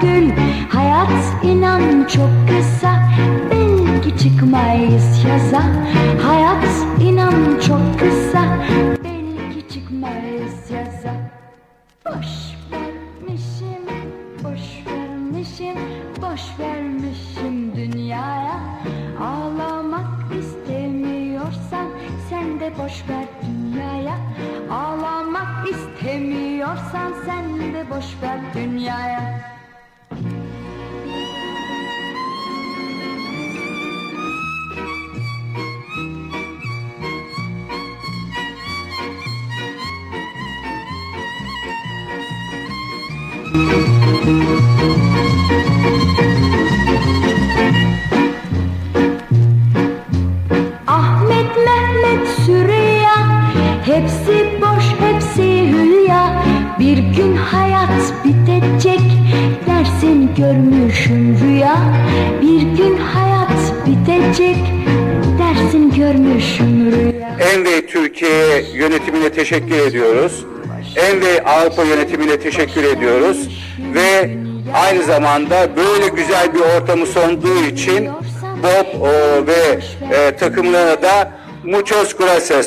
gül. Hayat inan çok kısa Belki çıkmayız yaza. Hayat inan çok kısa Belki çıkmayız yaza. Boş vermişim, boş vermişim Boş vermişim dünyaya. Ağlamak istemiyorsan Sen de boş ver dünyaya. Ağlamak istemiyorsan Sen de boş ver dünyaya. Ahmet, Mehmet, Süreyya Hepsi boş, hepsi hülya. Bir gün hayat bitecek Dersin görmüşüm rüya. Bir gün hayat bitecek Dersin görmüşüm rüya. Envey Türkiye yönetimine teşekkür ediyoruz. Envey Avrupa yönetimine teşekkür ediyoruz. Ve aynı zamanda böyle güzel bir ortamı sunduğu için Bob o, ve e, takımlarına da muchos gracias.